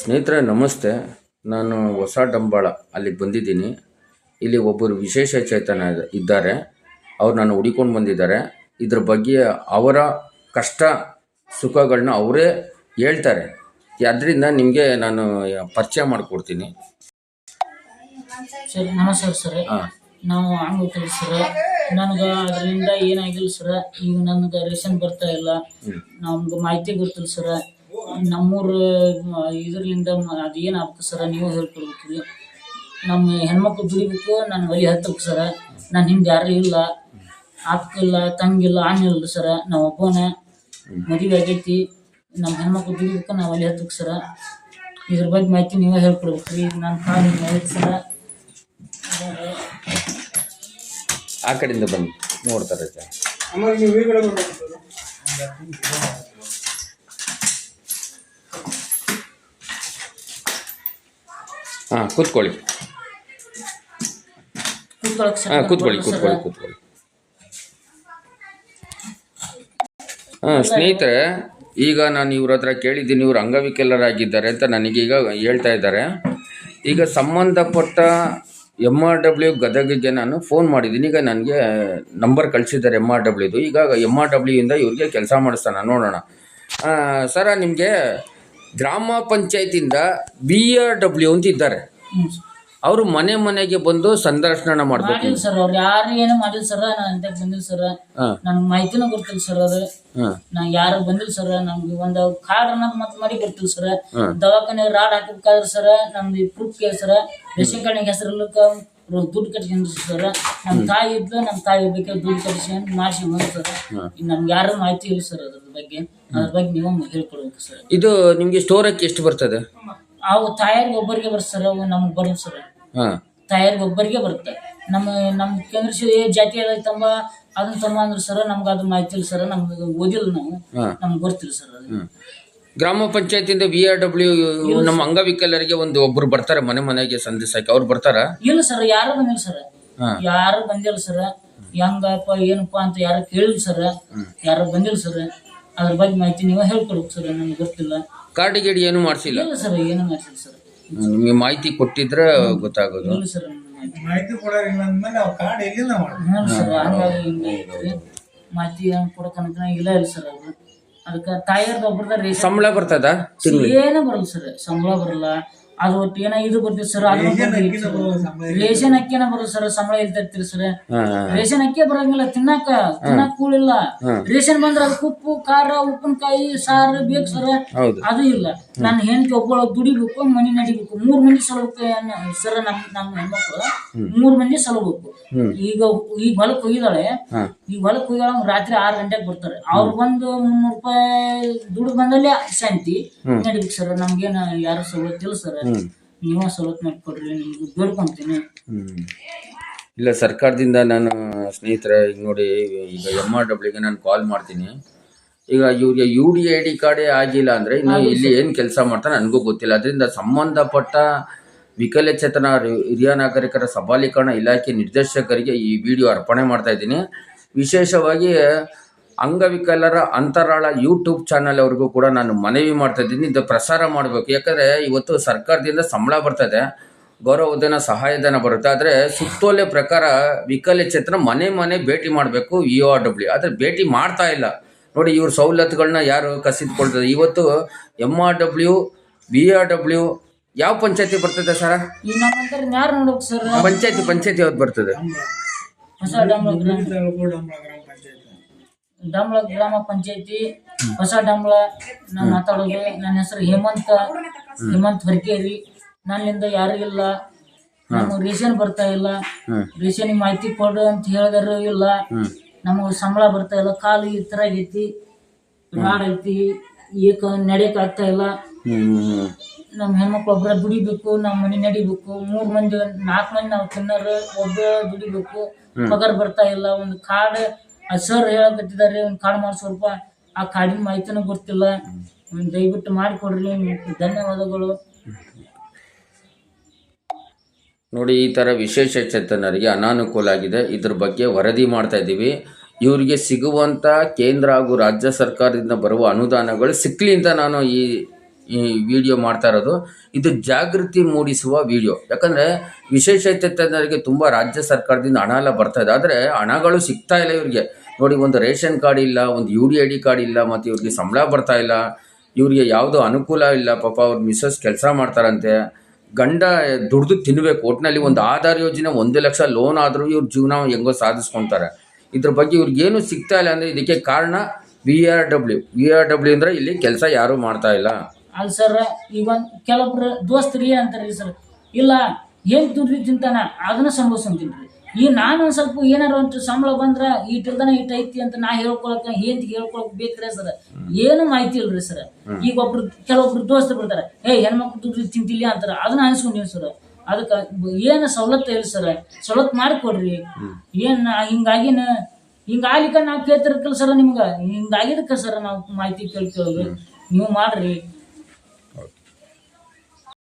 ಸ್ನೇಹಿತರೆ ನಮಸ್ತೆ. ನಾನು ಹೊಸ ಡಂಬಾಳ ಅಲ್ಲಿಗೆ ಬಂದಿದ್ದೀನಿ. ಇಲ್ಲಿ ಒಬ್ಬರು ವಿಶೇಷ ಚೇತನ ಇದ್ದಾರೆ. ಅವ್ರು ನಾನು ಹುಡಿಕೊಂಡು ಬಂದಿದ್ದಾರೆ. ಇದ್ರ ಬಗ್ಗೆ ಅವರ ಕಷ್ಟ ಸುಖಗಳನ್ನ ಅವರೇ ಹೇಳ್ತಾರೆ. ಅದರಿಂದ ನಿಮಗೆ ನಾನು ಪರಿಚಯ ಮಾಡಿಕೊಡ್ತೀನಿ. ಸರ್ ನಮಸ್ಕಾರ ಸರ್. ಹಾಂ. ನಾವು ಆಂಗ್ಲ ಸರ್. ನನಗೆ ಅದರಿಂದ ಏನಾಗಿಲ್ಲ ಸರ್. ಈಗ ನನಗೆ ರೇಷನ್ ಬರ್ತಾ ಇಲ್ಲ. ನಮ್ಗೆ ಮಾಹಿತಿ ಗೊತ್ತಿಲ್ಲ ಸರ್. ನಮ್ಮೂರು ಇದರಿಂದ ಅದು ಏನು ಆಗ್ತದೆ ಸರ? ನೀವು ಹೇಳ್ಕೊಡ್ಬೇಕು ನಮ್ಮ ಹೆಣ್ಮಕ್ಳು ದುಡಿಬೇಕು ನಾನು ಒಲಿ ಹತ್ತಬೇಕು ಸರ. ನನ್ನ ಹಿಂದೆ ಯಾರೂ ಇಲ್ಲ. ಅಕ್ಕಿಲ್ಲ ತಂಗಿಲ್ಲ ಅಣ್ಣ ಸರ. ನಾವು ಒಬ್ಬನೇ ಮದುವೆ ಆಗೈತಿ. ನಮ್ಮ ಹೆಣ್ಮಕ್ಳು ದುಡಿಬೇಕು ನಾವು ಒಲಿ ಹತ್ತಬೇಕು ಸರ. ಇದ್ರ ಬಗ್ಗೆ ಮಾಹಿತಿ ನೀವೇ ಹೇಳ್ಕೊಡ್ಬೇಕು ರೀ ನನ್ನ ಕಾಲು ಮಾಹಿತಿ ಸರ. ಆ ಕಡೆಯಿಂದ ಬಂದು ನೋಡ್ತಾರೆ ಜನ. ಹಾಂ ಕೂತ್ಕೊಳ್ಳಿ. ಹಾಂ ಕೂತ್ಕೊಳ್ಳಿ ಕೂತ್ಕೊಳ್ಳಿ ಕೂತ್ಕೊಳ್ಳಿ. ಹಾಂ ಸ್ನೇಹಿತರೆ ಈಗ ನಾನು ಇವ್ರ ಹತ್ರ ಕೇಳಿದ್ದೀನಿ ಇವರು ಅಂಗವಿಕಲರಾಗಿದ್ದಾರೆ ಅಂತ ನನಗೀಗ ಹೇಳ್ತಾ ಇದ್ದಾರೆ. ಈಗ ಸಂಬಂಧಪಟ್ಟ ಎಂ ಆರ್ ಡಬ್ಲ್ಯೂ ಗದಗಿಗೆ ನಾನು ಫೋನ್ ಮಾಡಿದ್ದೀನಿ. ಈಗ ನನಗೆ ನಂಬರ್ ಕಳಿಸಿದ್ದಾರೆ ಎಂ ಆರ್ ಡಬ್ಲ್ಯೂದು ಈಗ ಎಂ ಆರ್ ಡಬ್ಲ್ಯೂಯಿಂದ ಇವ್ರಿಗೆ ಕೆಲಸ ಮಾಡಿಸ್ತಾನೆ ನೋಡೋಣ. ಸರ ನಿಮಗೆ ಗ್ರಾಮ ಪಂಚಾಯತಿಯಿಂದ ಬಿ ಆರ್ ಡಬ್ಲ್ಯೂ ಅಂತ ಇದ್ದಾರೆ. ಅವರು ಮನೆ ಮನೆಗೆ ಬಂದು ಸಂದರ್ಶನ ಮಾಡಬೇಕು. ಮಾಡಿಲ್ಲ ಸರ್ ಅವ್ರು. ಯಾರು ಏನು ಮಾಡಿಲ್ಲ ಸರ್. ನಾನು ಅಂತ ಬಂದಿಲ್ಲ ಸರ್. ಹಾಂ. ನನ್ಗೆ ಮಾಹಿತಿನೂ ಗೊತ್ತಿಲ್ಲ ಸರ್ ಅದು ಹಾಂ. ನಾ ಯಾರು ಬಂದಿಲ್ಲ ಸರ್. ನಮ್ಗೆ ಒಂದು ಕಾರ್ಡ್ ಅನ್ನೋದು ಮತ್ತೆ ಮಾಡಿ ಗೊತ್ತಿಲ್ಲ ಸರ್. ದವಾಖಾನೆ ರಾಡ್ ಹಾಕಬೇಕಾದ್ರೆ ಸರ್. ನಮ್ದು ಪ್ರೂಫ್ ಕೇಳಿ ಸರ್. ರೇಷನ್ ಕಾರ್ಡ್ ಹೆಸರಲ್ಲಕ್ಕ ದುಡ್ಡು ಕಟ್ಕೊಂಡು ಸರ್. ನಮ್ಮ ತಾಯಿ ಇದ್ಲು ನಮ್ಮ ತಾಯಿ ಬೇಕಾದ್ರೆ ದುಡ್ಡು ಕಟ್ಸ್ಕೊಂಡು ಮಾಡಿಸಿ ಬಂದು ಸರ್. ನಮ್ಗೆ ಯಾರು ಮಾಹಿತಿ ಇಲ್ಲ ಸರ್ ಅದ್ರ ಬಗ್ಗೆ. ಅದ್ರ ಬಗ್ಗೆ ನೀವು ಹೇಳ್ಕೊಡ್ಬೇಕು ಸರ್. ಇದು ನಿಮಗೆ ಹಾಕಿ ಎಷ್ಟು ಬರ್ತದೆ? ಅವು ತಾಯಾರಿಗೆ ಒಬ್ಬರಿಗೆ ಬರ್ತದೆ ಸರ್ ಅವು ನಮ್ಗೆ ಬರೋದು ಸರ್. ತಾಯಾರಿಗೆ ಒಬ್ಬರಿಗೆ ಬರುತ್ತೆ. ನಮ್ಮ ನಮ್ಮ ಕೇಂದ್ರ ಜಾತಿ ತಮ್ಮ ಅದನ್ನ ತಮ್ಮ ಅಂದ್ರೆ ಸರ್ ನಮ್ಗೆ ಅದು ಮಾಹಿತಿ ಇಲ್ಲ ಸರ್ ನಮ್ಗೆ ಓದಿಲ್ಲ ನಾವು. ನಮ್ಗೆ ಗೊತ್ತಿಲ್ಲ ಸರ್ ಅದು. ಗ್ರಾಮ ಪಂಚಾಯತಿಯಿಂದ ವಿ ಆರ್ ಡಬ್ಲ್ಯೂ ನಮ್ಮ ಅಂಗವಿಕಲರಿಗೆ ಒಂದು ಒಬ್ರು ಬರ್ತಾರೆ ಮನೆ ಮನೆಗೆ ಸಂದೇಶಕ್ಕೆ ಅವ್ರು ಬರ್ತಾರ? ಇಲ್ಲ ಸರ್ ಯಾರು ಬಂದಿಲ್ಲ ಸರ್. ಯಾರು ಬಂದಿಲ್ಲ ಸರ್. ಹೆಂಗಪ್ಪ ಏನಪ್ಪ ಅಂತ ಯಾರು ಕೇಳಿಲ್ಲ ಸರ್. ಯಾರು ಬಂದಿಲ್ಲ ಸರ್. ಅದ್ರ ಬಗ್ಗೆ ಮಾಹಿತಿ ನೀವು ಹೇಳ್ಕೊಡ್ಬೇಕು ಸರ್ ನನಗೆ ಗೊತ್ತಿಲ್ಲ. ಕಾರ್ಡ್ ಗೇಡ್ ಏನು ಮಾಡಿಸಿಲ್ಲ? ಇಲ್ಲ ಸರ್ ಏನು ಮಾಡಿಸಿಲ್ಲ ಸರ್. ನಿಮಗೆ ಮಾಹಿತಿ ಕೊಟ್ಟಿದ್ರೆ ಗೊತ್ತಾಗೋದು. ಇಲ್ಲ ಸರ್ ಮಾಹಿತಿ ಮಾಹಿತಿ ಕೊಡೋರಿಲ್ಲ ಅಂದ್ಮೇಲೆ ನಾವು ಕಾರ್ಡ್ ಎಲ್ಲಿಂದ ಮಾಡಿ ಸರ್ ಹಂಗಾಗಿ ಹಿಂಗೆ ಮಾಹಿತಿ ಏನು ಕೊಡಕನಕ ಇಲ್ಲ ಇಲ್ಲ ಸರ್ ಅದು. ಅದಕ್ಕೆ ತಾಯಿಯರ್ದು ಒಬ್ಬರದ ಸಂಬಳ ಬರ್ತದ ಏನೂ ಬರಲ್ಲ ಸರ್ ಸಂಬಳ ಬರಲ್ಲ. ಅದು ಒಟ್ಟು ಏನೋ ಇದು ಬರ್ತೈತೆ ಸರ್ ಅದು ರೇಷನ್ ಅಕ್ಕಿನ ಬರಲ್ಲ ಸರ್ ಸಂಬಳ ಇಲ್ತಿರ್ತೀರಿ ಸರ್ ರೇಷನ್ ಅಕ್ಕಿ ಬರಂಗಿಲ್ಲ ತಿನ್ನಾಕ ತಿನ್ನಾಕ ಕೂಳಿಲ್ಲ ರೇಷನ್ ಬಂದ್ರ ಅದು ಉಪ್ಪು ಖಾರ ಉಪ್ಪಿನಕಾಯಿ ಸಾರು ಬೇಕು ಸರ್ ಅದು ಇಲ್ಲ. ನನ್ನ ಹೆಂಡತಿ ಒಬ್ಬಳು ದುಡಿಬೇಕು ಮನಿ ನಡಿಬೇಕು. ಮೂರ್ ಮಂದಿ ಸಲಬೇಕು ಸರ್ ನಮ್ ನಮ್ಮ ಹೆಣ್ಮಕ್ಳು ಮೂರ್ ಮಂದಿ ಸಲಬೇಕು ಈಗ ಈಗ ಹೊಲಕ್ ಹೋಗಿದಾಳೆ ಈ ಈಗ ಹೊಲಕ್ ಹೋಗಿದಾಳ ರಾತ್ರಿ ಆರ್ ಗಂಟೆಗೆ ಬರ್ತಾರೆ. ಅವ್ರು ಬಂದು ಮುನ್ನೂರು ರೂಪಾಯಿ ದುಡ್ಡು ಬಂದಲ್ಲಿ ಶಾಂತಿ ನಡಿಬೇಕು ಸರ್ ನಮ್ಗೇನು ಯಾರು ಸವಲತ್ತಿಲ್ಲ ಸರ್ ನೀವ ಸವಲತ್ತು ಮಾಡಿಕೊಡ್ರಿ ನಿಮ್ಗೆ ಬೇಡ್ಕೊಂತೀನಿ. ಇಲ್ಲ ಸರ್ಕಾರದಿಂದ ನಾನು ಸ್ನೇಹಿತರೆ ಈಗ ನೋಡಿ ಈಗ ಎಂ ಆರ್ ಡಬ್ಲ್ಯೂಗೆ ನಾನು ಕಾಲ್ ಮಾಡ್ತೀನಿ. ಈಗ ಇವ್ರಿಗೆ ಯು ಡಿ ಐ ಡಿ ಕಾರ್ಡೇ ಆಗಿಲ್ಲ ಅಂದರೆ ಇನ್ನು ಇಲ್ಲಿ ಏನು ಕೆಲಸ ಮಾಡ್ತಾರೆ ನನಗೂ ಗೊತ್ತಿಲ್ಲ. ಅದರಿಂದ ಸಂಬಂಧಪಟ್ಟ ವಿಕಲಚೇತನ ಹಿರಿಯ ನಾಗರಿಕರ ಸಬಲೀಕರಣ ಇಲಾಖೆ ನಿರ್ದೇಶಕರಿಗೆ ಈ ವಿಡಿಯೋ ಅರ್ಪಣೆ ಮಾಡ್ತಾ ಇದ್ದೀನಿ. ವಿಶೇಷವಾಗಿ ಅಂಗವಿಕಲರ ಅಂತರಾಳ ಯೂಟ್ಯೂಬ್ ಚಾನಲ್ ಅವ್ರಿಗೂ ಕೂಡ ನಾನು ಮನವಿ ಮಾಡ್ತಾ ಇದ್ದೀನಿ. ಇದು ಪ್ರಸಾರ ಮಾಡಬೇಕು. ಯಾಕಂದರೆ ಇವತ್ತು ಸರ್ಕಾರದಿಂದ ಸಂಬಳ ಬರ್ತದೆ. ಗೌರವಧನ ಸಹಾಯಧನ ಬರುತ್ತೆ. ಆದರೆ ಸುತ್ತೋಲೆ ಪ್ರಕಾರ ವಿಕಲಚೇತನ ಮನೆ ಮನೆ ಭೇಟಿ ಮಾಡಬೇಕು ಇ ಆರ್ ಡಬ್ಲ್ಯೂ ಆದರೆ ಭೇಟಿ ಮಾಡ್ತಾ ಇಲ್ಲ. ನೋಡಿ ಇವ್ರ ಸವಲತ್ತುಗಳನ್ನ ಯಾರು ಕಸಿದ್ಕೊಳ್ತದೆ? ಇವತ್ತು M R W B R W ಯಾವ ಪಂಚಾಯತಿ ಬರ್ತದೆ ಸರ್? ಪಂಚಾಯತಿ ಪಂಚಾಯತಿ ಯಾವ್ದು ಬರ್ತದೆ ಹೊಸ ಡಂಬಳ ಗ್ರಾಮ ತಾಲೂಕು ಡಂಬಳ ಗ್ರಾಮ ಪಂಚಾಯತ್ ಡಂಬಳ ಗ್ರಾಮ ಪಂಚಾಯತಿ ಹೊಸ ಡಮ್ಲ ನಾನು ಮಾತಾಡೋದು ನನ್ನ ಹೆಸರು ಹೇಮಂತ ಹೇಮಂತ್ ಹೊರಕೇರಿ ನನ್ನಿಂದ ಯಾರು ಇಲ್ಲ. ನಮಗೆ ರೇಷನ್ ಬರ್ತಾ ಇಲ್ಲ. ರೇಷನ್ ಮಾಹಿತಿ ಕೊಡು ಅಂತ ಹೇಳಿದ್ರು ಇಲ್ಲ. ನಮಗ ಸಂಬಳ ಬರ್ತಾ ಇಲ್ಲ. ಕಾಲು ಈ ತರ ಆಗೈತಿ. ರಾಡ್ ಐತಿ. ಏಕ ನಡೆಯಕ್ ಆಗ್ತಾ ಇಲ್ಲ. ನಮ್ ನಮ್ಮ ಹೆಣ್ಮಕ್ಳು ಒಬ್ಬರ ದುಡಿಬೇಕು ನಮ್ಮ ಮನೆ ನಡಿಬೇಕು. ಮೂರ್ ಮಂದಿ ನಾಲ್ಕು ಮಂದಿ ನಾವು ತಿನ್ನೋರು ಒಬ್ಬ ದುಡಿಬೇಕು. ಪಗಾರ ಬರ್ತಾ ಇಲ್ಲ. ಒಂದು ಕಾರ್ಡ್ ಸರ್ ಹೇಳಕತ್ತಿದ್ದಾರೆ ಒಂದು ಕಾರ್ಡ್ ಮಾಡಿಸೋಲ್ಪ ಆ ಕಾರ್ಡಿನ ಮಾಹಿತಿನೂ ಗೊತ್ತಿಲ್ಲ. ದಯವಿಟ್ಟು ಮಾಡಿಕೊಡ್ರಿ ಧನ್ಯವಾದಗಳು. ನೋಡಿ, ಈ ಥರ ವಿಶೇಷ ಚೇತನರಿಗೆ ಅನಾನುಕೂಲ ಆಗಿದೆ. ಇದ್ರ ಬಗ್ಗೆ ವರದಿ ಮಾಡ್ತಾ ಇದ್ದೀವಿ. ಇವರಿಗೆ ಸಿಗುವಂಥ ಕೇಂದ್ರ ಹಾಗೂ ರಾಜ್ಯ ಸರ್ಕಾರದಿಂದ ಬರುವ ಅನುದಾನಗಳು ಸಿಕ್ಕಲಿ ಅಂತ ನಾನು ಈ ಈ ವಿಡಿಯೋ ಮಾಡ್ತಾ ಇರೋದು. ಇದು ಜಾಗೃತಿ ಮೂಡಿಸುವ ವಿಡಿಯೋ. ಯಾಕಂದ್ರೆ ವಿಶೇಷಚೇತನರಿಗೆ ತುಂಬ ರಾಜ್ಯ ಸರ್ಕಾರದಿಂದ ಹಣ ಎಲ್ಲ ಬರ್ತಾ ಇದೆ. ಆದರೆ ಹಣಗಳು ಸಿಗ್ತಾ ಇಲ್ಲ ಇವರಿಗೆ. ನೋಡಿ, ಒಂದು ರೇಷನ್ ಕಾರ್ಡ್ ಇಲ್ಲ, ಒಂದು U D I D card ಇಲ್ಲ, ಮತ್ತು ಇವ್ರಿಗೆ ಸಂಬಳ ಬರ್ತಾ ಇಲ್ಲ. ಇವರಿಗೆ ಯಾವುದೋ ಅನುಕೂಲ ಇಲ್ಲ. ಪಾಪ ಅವ್ರ ಮಿಸ್ಸಸ್ ಕೆಲಸ ಮಾಡ್ತಾರಂತೆ. ಗಂಡ ದುಡ್ದು ತಿನ್ಬೇಕು. ಒಟ್ಟಿನಲ್ಲಿ ಒಂದು ಆಧಾರ್ ಯೋಜನೆ ಒಂದು ಲಕ್ಷ ಲೋನ್ ಆದರೂ ಇವ್ರ ಜೀವನ ಹೆಂಗೋ ಸಾಧಿಸ್ಕೊತಾರೆ. ಇದ್ರ ಬಗ್ಗೆ ಇವ್ರಿಗೇನು ಸಿಗ್ತಾ ಇಲ್ಲ ಅಂದರೆ ಇದಕ್ಕೆ ಕಾರಣ V R W. V R W ಅಂದರೆ ಇಲ್ಲಿ ಕೆಲಸ ಯಾರೂ ಮಾಡ್ತಾ ಇಲ್ಲ. ಅಲ್ಲ ಸರ್ ಈಗ ಒಂದು ಕೆಲವೊಬ್ರು ದೋಸ್ತರು ಏನ್ ಅಂತಾರ್ರಿ ಸರ್ ಇಲ್ಲ ಏನ್ ರೀ ತಿಂತಾನ ಅದನ್ನ ಸಂಭವಿಸ್ಕೊಂತೀನಿ ಈ ನಾನು ಒಂದ್ ಸ್ವಲ್ಪ ಏನಾರು ಒಂದು ಸಂಬಳ ಬಂದ್ರ ಇಟ್ಟಿಲ್ದನ ಇಟ್ ಐತಿ ಅಂತ ನಾ ಹೇಳ್ಕೊಳಕ ಏನ್ ಹೇಳ್ಕೊಳಕ್ ಬೇಕ್ರೆ ಸರ್ ಏನು ಮಾಹಿತಿ ಇಲ್ರಿ ಸರ್ ಈಗ ಒಬ್ರು ಕೆಲವೊಬ್ರು ದೋಸ್ತರು ಬರ್ತಾರೆ ಏ ಹೆಣ್ಮಕ್ಳು ದುಡ್ಡು ತಿಂತಿಲ್ಲ ಅಂತಾರ ಅದನ್ನ ಅನ್ಸ್ಕೊಂಡಿವಿ ಸರ್ ಅದಕ್ಕೆ ಏನು ಸವಲತ್ತು ಇಲ್ಲ ಸರ್ ಸವಲತ್ತು ಮಾಡಿಕೊಡ್ರಿ. ಏನ್ ಹಿಂಗಾಗಿನ ಹಿಂಗಾಗ್ಲಿಕ್ಕ ನಾವು ಕೇಳ್ತಿರ್ಕಲ್ ಸರ್ ನಿಮ್ಗೆ. ಹಿಂಗಾಗಿದಕ್ಕ ಸರ್ ನಾವು ಮಾಹಿತಿ ಕೇಳ್ತೇವೆ ನೀವು ಮಾಡ್ರಿ.